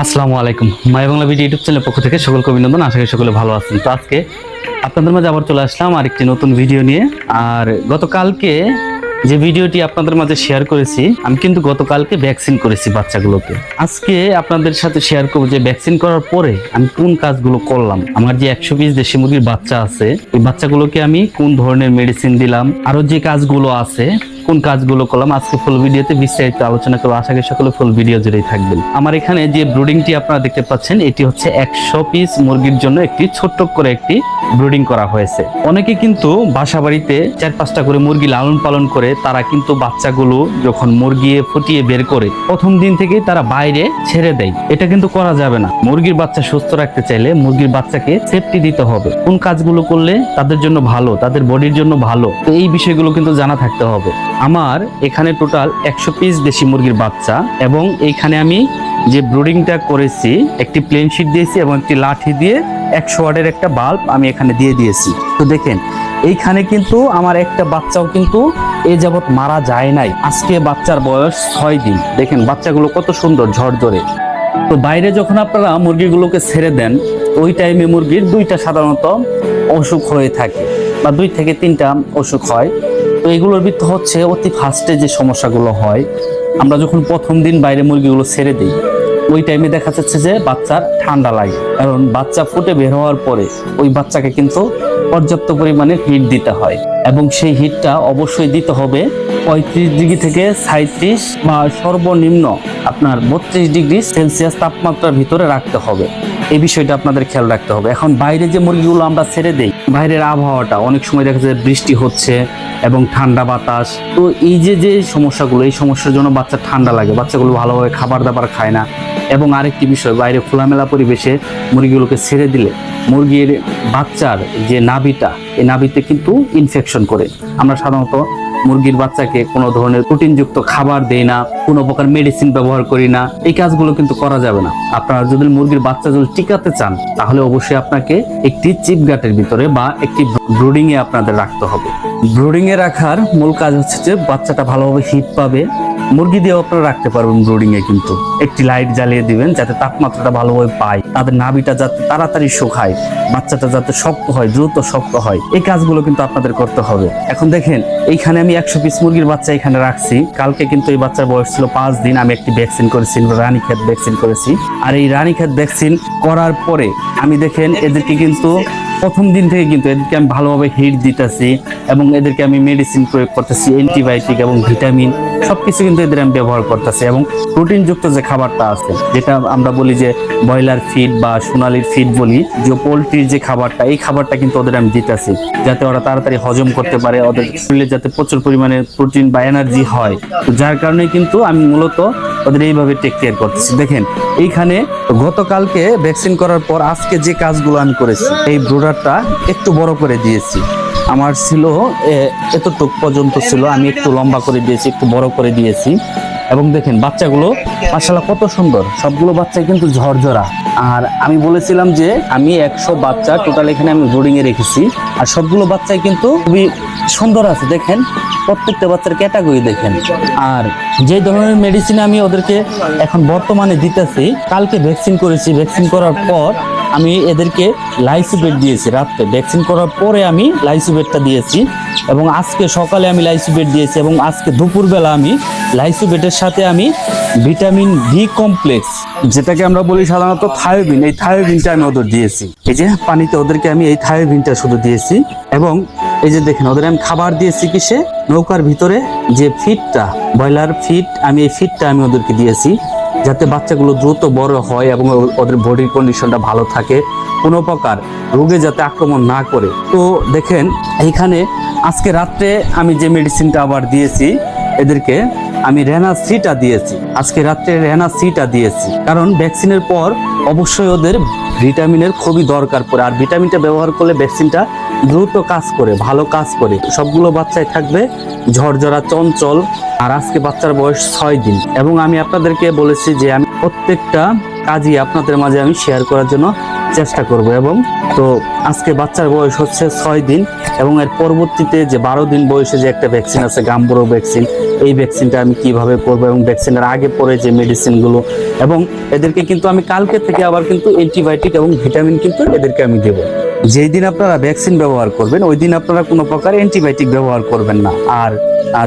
আসসালামু আলাইকুম। মাই Bangla video YouTube চ্যানেলের পক্ষ থেকে সকলকে অভিনন্দন, আশা করি সকলে ভালো আছেন। তো আজকে আপনাদের মাঝে আবার চলে আসলাম আর একটি নতুন ভিডিও নিয়ে। আর গতকালকে যে ভিডিওটি আপনাদের মাঝে শেয়ার করেছি, আমি কিন্তু গতকালকে ভ্যাকসিন করেছি বাচ্চাগুলোকে। আজকে আপনাদের সাথে শেয়ার করব যে ভ্যাকসিন করার পরে আমি কোন কাজগুলো করলাম। আমার যে একশো পিস দেশি মুরগির বাচ্চা আছে এই বাচ্চাগুলোকে আমি কোন ধরনের মেডিসিন দিলাম আরও যে কাজগুলো আছে কোন কাজগুলো করলাম, আজকে ফুল ভিডিওতে বিস্তারিত আলোচনা করব। আশা করি সকলে ফুল ভিডিও জুড়েই থাকবেন। আমার এখানে যে ব্রুডিংটি আপনারা দেখতে পাচ্ছেন, এটি হচ্ছে একশো পিস মুরগির জন্য একটি ছোট্ট করে একটি ব্রুডিং করা হয়েছে। অনেকে কিন্তু বাসা বাড়িতে চার পাঁচটা করে মুরগি লালন পালন করে, তারা কিন্তু বাচ্চাগুলো যখন মুরগি ফুটিয়ে বের করে, প্রথম দিন থেকে তারা বাইরে ছেড়ে দেয়। এটা কিন্তু করা যাবে না। মুরগির বাচ্চা সুস্থ রাখতে চাইলে মুরগির বাচ্চাকে সেফটি দিতে হবে। কোন কাজগুলো করলে তাদের জন্য ভালো, তাদের বডির জন্য ভালো, তো এই বিষয়গুলো কিন্তু জানা থাকতে হবে। আমার এখানে টোটাল একশো পিস দেশি মুরগির বাচ্চা এবং এইখানে আমি যে ব্রুডিংটা করেছি, একটি প্লেন শিট দিয়েছি এবং একটি লাঠি দিয়ে একশো ওয়াটের একটা বাল্ব আমি এখানে দিয়ে দিয়েছি। তো দেখেন, এইখানে কিন্তু আমার একটা বাচ্চাও কিন্তু এ যাবৎ মারা যায় নাই। আজকে বাচ্চার বয়স ছয় দিন। দেখেন, বাচ্চাগুলো কত সুন্দর ঝরঝরে। তো বাইরে যখন আপনারা মুরগিগুলোকে ছেড়ে দেন, ওই টাইমে মুরগির দুইটা সাধারণত অসুখ হয়ে থাকে বা দুই থেকে তিনটা অসুখ হয়। তো এগুলোর ভিত্তি হচ্ছে অতি ফার্স্টে যে সমস্যাগুলো হয়, আমরা যখন প্রথম দিন বাইরে মুরগিগুলো ছেড়ে দিই, ওই টাইমে দেখা যাচ্ছে যে বাচ্চার ঠান্ডা লাগে। কারণ বাচ্চা ফুটে বের হওয়ার পরে ওই বাচ্চাকে কিন্তু পর্যাপ্ত পরিমাণে হিট দিতে হয় এবং সেই হিটটা অবশ্যই দিতে হবে পঁয়ত্রিশ ডিগ্রি থেকে সাঁত্রিশ বা সর্বনিম্ন আপনার বত্রিশ ডিগ্রি সেলসিয়াস তাপমাত্রার ভিতরে রাখতে হবে। এই বিষয়টা আপনাদের খেয়াল রাখতে হবে। এখন বাইরে যে মুরগিগুলো আমরা ছেড়ে দেই, বাইরের আবহাওয়াটা, অনেক সময় দেখা যায় বৃষ্টি হচ্ছে এবং ঠান্ডা বাতাস। তো এই যে যে সমস্যাগুলো, এই সমস্যার জন্য বাচ্চা ঠান্ডা লাগে, বাচ্চাগুলো ভালোভাবে খাবার দাবার খায় না। এবং আরেকটি বিষয়, বাইরে খোলামেলা পরিবেশে মুরগিগুলোকে ছেড়ে দিলে মুরগির বাচ্চার যে নাভিটা, এই নাভিতে কিন্তু ইনফেকশন করে। আমরা সাধারণত মুরগির বাচ্চাকে কোনো ধরনের প্রোটিনযুক্ত খাবার দেই না, কোনো প্রকার মেডিসিন ব্যবহার করি না, এই কাজগুলো কিন্তু করা যাবে না। আপনারা যদি মুরগির বাচ্চা যদি টিকাতে চান, তাহলে অবশ্যই আপনাকে একটি চিপ গাটের ভিতরে বা একটি ব্রুডিং এ আপনাদের রাখতে হবে। ব্রুডিং এ রাখার মূল কাজ হচ্ছে যে বাচ্চাটা ভালোভাবে হিট পাবে মুরগি দিয়েও আপনারা রাখতে পারবেন ব্রুডিং এ কিন্তু। একটি লাইট জ্বালিয়ে দিবেন যাতে তাপমাত্রাটা ভালোভাবে পায়। তাদের নাভিটা যাতে তাড়াতাড়ি শুকায়। বাচ্চাটা যাতে শক্ত হয়, দ্রুত শক্ত হয়। এই কাজগুলো কিন্তু আপনাদের করতে হবে। এখন দেখেন, এইখানে আমি একশো পিস মুরগির বাচ্চা এখানে রাখছি। কালকে কিন্তু এই বাচ্চার বয়স ছিল পাঁচ দিন। আমি একটি ভ্যাকসিন করেছি, রানীক্ষেত ভ্যাকসিন করেছি। আর এই রানীক্ষেত ভ্যাকসিন করার পরে আমি দেখেন, এদেরকে কিন্তু প্রথম দিন থেকে কিন্তু এদেরকে আমি ভালোভাবে হিট দিতেছি এবং এদেরকে আমি মেডিসিন প্রয়োগ করতেছি অ্যান্টিবায়োটিক এবং ভিটামিন সবকিছু কিন্তু এদের আমি ব্যবহার করতেছি এবং প্রোটিনযুক্ত যে খাবারটা আছে, যেটা আমরা বলি যে ব্রয়লার ফিড বা সোনালির ফিড বলি, যে পোলট্রির যে খাবারটা, এই খাবারটা কিন্তু ওদের আমি দিতেছি, যাতে ওরা তাড়াতাড়ি হজম করতে পারে, ওদের শরীরে যাতে প্রচুর পরিমাণে প্রোটিন বা এনার্জি হয়। যার কারণে কিন্তু আমি মূলত ওদের এইভাবে টেক কেয়ার করতেছি। দেখেন, এইখানে গতকালকে ভ্যাকসিন করার পর আজকে যে কাজগুলো আমি করেছি, এই ব্রোডারটা একটু বড় করে দিয়েছি। আমার ছিল এতটুক পর্যন্ত ছিল, আমি একটু লম্বা করে দিয়েছি, একটু বড় করে দিয়েছি। এবং দেখেন, বাচ্চাগুলো মাসাল্লাহ কত সুন্দর। সবগুলো বাচ্চা কিন্তু ঝরঝরা। আর আমি বলেছিলাম যে, আমি একশো বাচ্চা টোটাল এখানে আমি ব্রোডিং রেখেছি। আর সবগুলো বাচ্চাই কিন্তু খুবই সুন্দর আছে, দেখেন। প্রত্যেকটা বাচ্চার ক্যাটাগরি দেখেন। আর যে ধরনের মেডিসিন আমি ওদেরকে এখন বর্তমানে দিতেছি, কালকে ভ্যাকসিন করেছি। ভ্যাকসিন করার পর আমি এদেরকে লাইসোবেট দিয়েছি রাত্রে। ভ্যাকসিন করার পরে আমি লাইসোবেটটা দিয়েছি এবং আজকে সকালে আমি লাইসোবেট দিয়েছি এবং আজকে দুপুরবেলা আমি লাইসোবেটের সাথে আমি ভিটামিন ভি কমপ্লেক্স, যেটাকে আমরা বলি সাধারণত থায়োবিন। এই থায়োবিনটা আমি ওদের দিয়েছি। এই যে পানিতে ওদেরকে আমি এই থায়োবিনটা শুধু দিয়েছি এবং এই যে দেখেন, ওদের আমি খাবার দিয়েছি কিসে? নৌকার ভিতরে যে ফিটটা, ব্রয়লার ফিট, আমি এই ফিটটা আমি ওদেরকে দিয়েছি। যাতে বাচ্চাগুলো দ্রুত বড় হয় এবং ওদের বডির কন্ডিশনটা ভালো থাকে। কোনো প্রকার রোগে যাতে আক্রমণ না করে। তো দেখেন, এইখানে আজকে রাত্রে আমি যে মেডিসিনটা আবার দিয়েছি, এদেরকে আমি রেনা সিটা দিয়েছি। আজকে রাত্রে রেনা সিটা দিয়েছি। কারণ ভ্যাকসিনের পর অবশ্যই ওদের ভিটামিনের খুবই দরকার পড়ে। আর ভিটামিনটা ব্যবহার করলে ভ্যাকসিনটা দ্রুত কাজ করে, ভালো কাজ করে। সবগুলো বাচ্চাই থাকবে ঝরঝরা চঞ্চল। আর আজকে বাচ্চার বয়স ছয় দিন। এবং আমি আপনাদেরকে বলেছি যে আমি প্রত্যেকটা কাজই আপনাদের মাঝে আমি শেয়ার করার জন্য চেষ্টা করব। এবং তো আজকে বাচ্চার বয়স হচ্ছে ছয় দিন এবং এর পরবর্তীতে যে বারো দিন বয়সে যে একটা ভ্যাকসিন আছে, গাম্বুরো ভ্যাকসিন এই ভ্যাকসিনটা আমি কীভাবে করব এবং ভ্যাকসিনের আগে পরে যে মেডিসিনগুলো এবং এদেরকে কিন্তু আমি কালকে থেকে আবার কিন্তু অ্যান্টিবায়োটিক এবং ভিটামিন কিন্তু এদেরকে আমি দেব। যেই দিন আপনারা ভ্যাকসিন ব্যবহার করবেন ওই দিন আপনারা কোনো প্রকার অ্যান্টিবায়োটিক ব্যবহার করবেন না। আর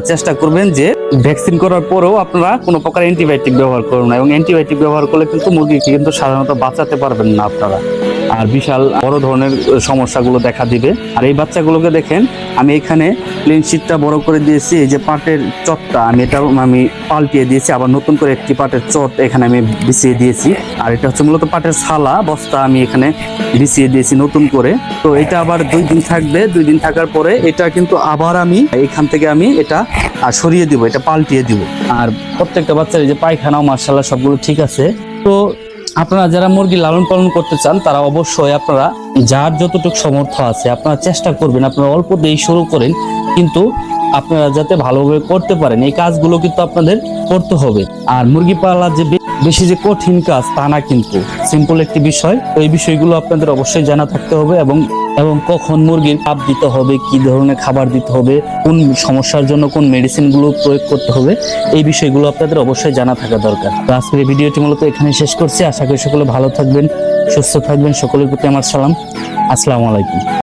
চেষ্টা করবেন যে ভ্যাকসিন করার পরেও আপনারা কোনো প্রকার অ্যান্টিবায়োটিক ব্যবহার করবেন না। এবং অ্যান্টিবায়োটিক ব্যবহার করলে কিন্তু মুরগিকে কিন্তু সাধারণত বাঁচাতে পারবেন না আপনারা। আর বিশাল বড় ধরনের সমস্যাগুলো দেখা দিবে। আর এই বাচ্চাগুলোকে দেখেন, আমি এখানে প্লেন শিটটা বড় করে দিয়েছি, এই যে পাটের চটটা, আমি এটা আমি পাল্টিয়ে দিয়েছি, আবার নতুন করে একটি পাটের চট এখানে আমি বিছিয়ে দিয়েছি। আর এটা হচ্ছে মূলত পাটের ছালা বস্তা আমি এখানে বিছিয়ে দিয়েছি নতুন করে। তো এটা আবার দুই দিন থাকবে, দুই দিন থাকার পরে এটা কিন্তু আবার আমি এখান থেকে আমি এটা সরিয়ে দিব, এটা পাল্টিয়ে দিব। আর প্রত্যেকটা বাচ্চার এই যে পায়খানাও মার্শাল্লাহ সবগুলো ঠিক আছে। তো আপনারা যারা মুরগি লালন পালন করতে চান, তারা অবশ্যই আপনারা যার যতটুকু সমর্থ আছে আপনারা চেষ্টা করবেন, আপনারা অল্প দিয়েই শুরু করেন, কিন্তু আপনারা যাতে ভালোভাবে করতে পারেন, এই কাজগুলো কিন্তু আপনাদের করতে হবে। আর মুরগি পালা যে বেশি যে কঠিন কাজ তা না কিন্তু। সিম্পল একটি বিষয়। তো এই বিষয়গুলো আপনাদের অবশ্যই জানা থাকতে হবে এবং এবং কখন মুরগির খাপ দিতে হবে, কি ধরনের খাবার দিতে হবে, কোন সমস্যার জন্য কোন মেডিসিনগুলো প্রয়োগ করতে হবে, এই বিষয়গুলো আপনাদের অবশ্যই জানা থাকা দরকার। তো আজকের এই ভিডিওটি মূলত এখানে শেষ করছি। আশা করি সকলে ভালো থাকবেন, সুস্থ থাকবেন। সকলের প্রতি আমার সালাম। আসসালামু আলাইকুম।